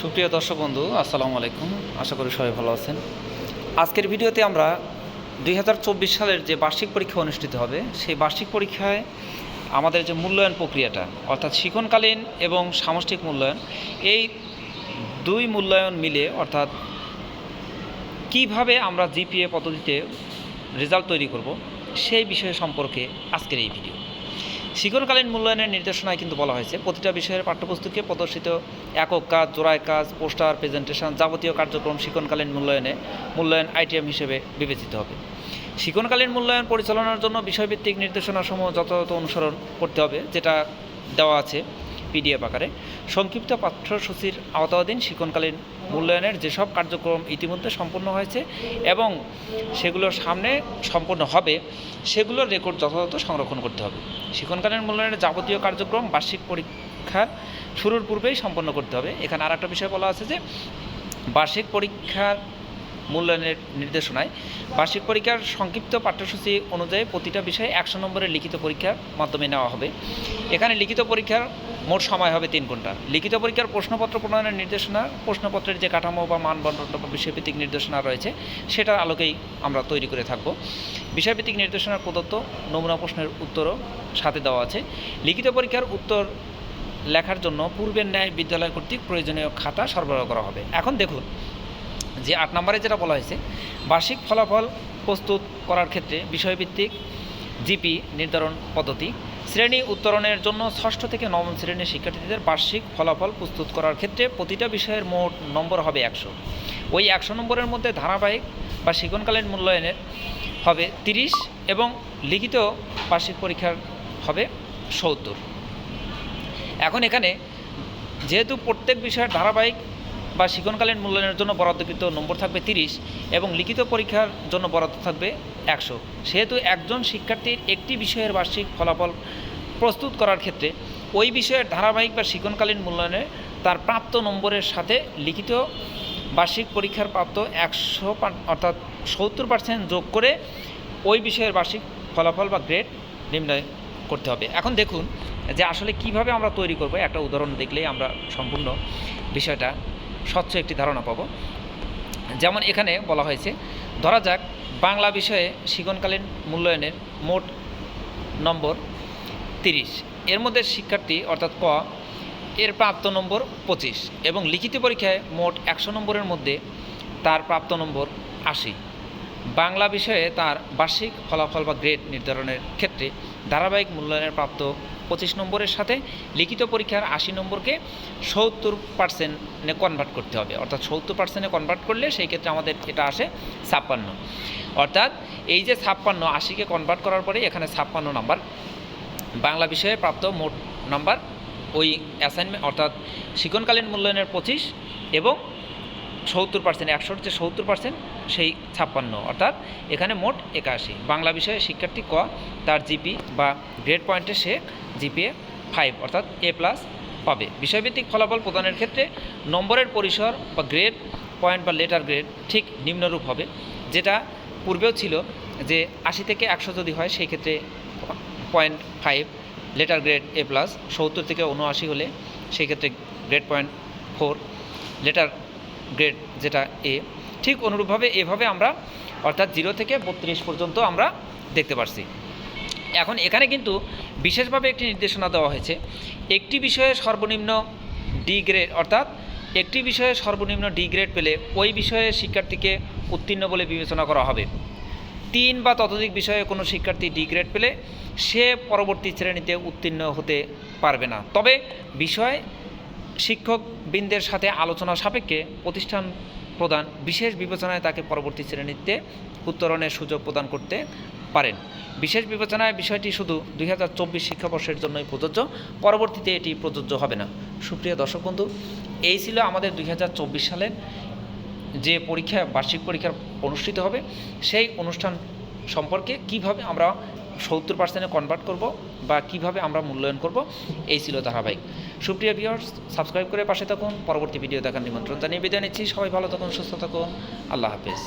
সুপ্রিয় দর্শক বন্ধু, আসসালামু আলাইকুম। আশা করি সবাই ভালো আছেন। আজকের ভিডিওতে আমরা দুই হাজার চব্বিশ সালের যে বার্ষিক পরীক্ষা অনুষ্ঠিত হবে, সেই বার্ষিক পরীক্ষায় আমাদের যে মূল্যায়ন প্রক্রিয়াটা, অর্থাৎ শিক্ষণকালীন এবং সামষ্টিক মূল্যায়ন, এই দুই মূল্যায়ন মিলে, অর্থাৎ কীভাবে আমরা জিপিএ পদ্ধতিতে রেজাল্ট তৈরি করব, সেই বিষয় সম্পর্কে আজকের এই ভিডিও। শিক্ষণকালীন মূল্যায়নের নির্দেশনায় কিন্তু বলা হয়েছে, প্রতিটা বিষয়ের পাঠ্যপুস্তকে প্রদর্শিত একক কাজ, জোড়ায় কাজ, পোস্টার, প্রেজেন্টেশন যাবতীয় কার্যক্রম শিক্ষণকালীন মূল্যায়নে মূল্যায়ন আইটিএম হিসেবে বিবেচিত হবে। শিক্ষণকালীন মূল্যায়ন পরিচালনার জন্য বিষয়ভিত্তিক নির্দেশনাসমূহ যথাযথ অনুসরণ করতে হবে, যেটা দেওয়া আছে। পিডিএফ আকারে। সংক্ষিপ্ত পাঠ্যসূচির আওতাধীন শিক্ষণকালীন মূল্যায়নের যেসব কার্যক্রম ইতিমধ্যে সম্পন্ন হয়েছে এবং সেগুলোর সামনে সম্পন্ন হবে, সেগুলোর রেকর্ড যথাযথ সংরক্ষণ করতে হবে। শিক্ষণকালীন মূল্যায়নের যাবতীয় কার্যক্রম, বার্ষিক পরীক্ষার শুরুর পূর্বেই সম্পন্ন করতে হবে। এখানে আর একটা বিষয় বলা আছে যে, বার্ষিক পরীক্ষার মূল্যায়নের নির্দেশনায়। বার্ষিক পরীক্ষার সংক্ষিপ্ত পাঠ্যসূচি অনুযায়ী প্রতিটা বিষয়ে একশো নম্বরের লিখিত পরীক্ষার মাধ্যমে নেওয়া হবে। এখানে লিখিত পরীক্ষার মোট সময় হবে তিন ঘণ্টা। লিখিত পরীক্ষার প্রশ্নপত্র প্রণয়নের নির্দেশনা, প্রশ্নপত্রের যে কাঠামো বা মানদণ্ড বা বিষয়ভিত্তিক নির্দেশনা রয়েছে, সেটার আলোকেই আমরা তৈরি করে থাকব। বিষয়ভিত্তিক নির্দেশনার প্রদত্ত নমুনা প্রশ্নের উত্তরও সাথে দেওয়া আছে। লিখিত পরীক্ষার উত্তর লেখার জন্য পূর্বের ন্যায় বিদ্যালয় কর্তৃক প্রয়োজনীয় খাতা সরবরাহ করা হবে। এখন দেখুন যে আট নম্বরে যেটা বলা হয়েছে, বার্ষিক ফলাফল প্রস্তুত করার ক্ষেত্রে বিষয়ভিত্তিক জিপি নির্ধারণ পদ্ধতি, শ্রেণি উত্তরণের জন্য ষষ্ঠ থেকে নবম শ্রেণির শিক্ষার্থীদের বার্ষিক ফলাফল প্রস্তুত করার ক্ষেত্রে প্রতিটা বিষয়ের মোট নম্বর হবে একশো। ওই একশো নম্বরের মধ্যে ধারাবাহিক বা শিক্ষণকালীন মূল্যায়নের হবে তিরিশ এবং লিখিত বার্ষিক পরীক্ষার হবে সত্তর। এখন এখানে যেহেতু প্রত্যেক বিষয়ের ধারাবাহিক বা শিক্ষণকালীন মূল্যায়নের জন্য বরাদ্দকৃত নম্বর থাকবে তিরিশ এবং লিখিত পরীক্ষার জন্য বরাদ্দ থাকবে একশো। সেহেতু একজন শিক্ষার্থীর একটি বিষয়ের বার্ষিক ফলাফল প্রস্তুত করার ক্ষেত্রে ওই বিষয়ের ধারাবাহিক বা শিক্ষণকালীন মূল্যায়নে তার প্রাপ্ত নম্বরের সাথে লিখিত বার্ষিক পরীক্ষার প্রাপ্ত একশো অর্থাৎ সত্তর পার্সেন্ট যোগ করে ওই বিষয়ের বার্ষিক ফলাফল বা গ্রেড নির্ণয় করতে হবে। এখন দেখুন যে আসলে কীভাবে আমরা তৈরি করব। একটা উদাহরণ দেখলেই আমরা সম্পূর্ণ বিষয়টা স্বচ্ছ একটি ধারণা পাব। যেমন এখানে বলা হয়েছে, ধরা যাক বাংলা বিষয়ে শিক্ষণকালীন মূল্যায়নের মোট নম্বর তিরিশ। এর মধ্যে শিক্ষার্থী অর্থাৎ ক, এর প্রাপ্ত নম্বর পঁচিশ এবং লিখিত পরীক্ষায় মোট একশো নম্বরের মধ্যে তার প্রাপ্ত নম্বর আশি। বাংলা বিষয়ে তার বার্ষিক ফলাফল বা গ্রেড নির্ধারণের ক্ষেত্রে ধারাবাহিক মূল্যায়নের প্রাপ্ত পঁচিশ নম্বরের সাথে লিখিত পরীক্ষার আশি নম্বরকে সত্তর পার্সেন্টে কনভার্ট করতে হবে। অর্থাৎ সত্তর পার্সেন্টে কনভার্ট করলে সেই ক্ষেত্রে আমাদের এটা আসে ছাপ্পান্ন। অর্থাৎ এই যে ছাপ্পান্ন, আশিকে কনভার্ট করার পরে এখানে ছাপ্পান্ন নাম্বার বাংলা বিষয়ে প্রাপ্ত মোট নাম্বার ওই অ্যাসাইনমেন্ট অর্থাৎ শিক্ষণকালীন মূল্যায়নের পঁচিশ এবং সত্তর পার্সেন্ট একশোর যে সত্তর পার্সেন্ট সেই ছাপ্পান্ন, অর্থাৎ এখানে মোট একাশি। বাংলা বিষয়ে শিক্ষার্থী ক, তার জিপি বা গ্রেড পয়েন্টে সে জিপিএ ফাইভ অর্থাৎ এ প্লাস পাবে। বিষয়ভিত্তিক ফলাফল প্রদানের ক্ষেত্রে নম্বরের পরিসর বা গ্রেড পয়েন্ট বা লেটার গ্রেড ঠিক নিম্নরূপ হবে, যেটা পূর্বেও ছিল যে আশি থেকে একশো যদি হয়, সেই ক্ষেত্রে point five letter grade A plus সত্তর থেকে উনআশি হলে সেই ক্ষেত্রে grade point four letter grade যেটা এ ঠিক অনুরূপভাবে এভাবে আমরা, অর্থাৎ জিরো থেকে বত্রিশ পর্যন্ত আমরা দেখতে পারছি। এখন এখানে কিন্তু বিশেষভাবে একটি নির্দেশনা দেওয়া হয়েছে, একটি বিষয়ে সর্বনিম্ন ডি গ্রেড অর্থাৎ একটি বিষয়ে সর্বনিম্ন ডি গ্রেড পেলে ওই বিষয়ে শিক্ষার্থীকে উত্তীর্ণ বলে বিবেচনা করা হবে। তিন বা ততোধিক বিষয়ে কোনো শিক্ষার্থী ডি গ্রেড পেলে সে পরবর্তী শ্রেণীতে উত্তীর্ণ হতে পারবে না। তবে বিষয় শিক্ষকবৃন্দের সাথে আলোচনা সাপেক্ষে প্রতিষ্ঠান প্রদান বিশেষ বিবেচনায় তাকে পরবর্তী শ্রেণীতে উত্তরণের সুযোগ প্রদান করতে পারেন। বিশেষ বিবেচনায় বিষয়টি শুধু দুই হাজার চব্বিশ শিক্ষাবর্ষের জন্যই প্রযোজ্য, পরবর্তীতে এটি প্রযোজ্য হবে না। সুপ্রিয় দর্শক বন্ধু, এই ছিল আমাদের দুই হাজার চব্বিশ সালের যে পরীক্ষা, বার্ষিক পরীক্ষা অনুষ্ঠিত হবে, সেই অনুষ্ঠান সম্পর্কে কীভাবে আমরা সত্তর পার্সেন্টে কনভার্ট করব বা কীভাবে আমরা মূল্যায়ন করব, এই ছিল ধারাবাহিক সুপ্রিয় ভিওর্স সাবস্ক্রাইব করে পাশে থাকুন। পরবর্তী ভিডিও দেখার নিমন্ত্রণ জানিয়ে বিদায় নিচ্ছি। সবাই ভালো থাকুন, সুস্থ থাকুন। আল্লাহ হাফেজ।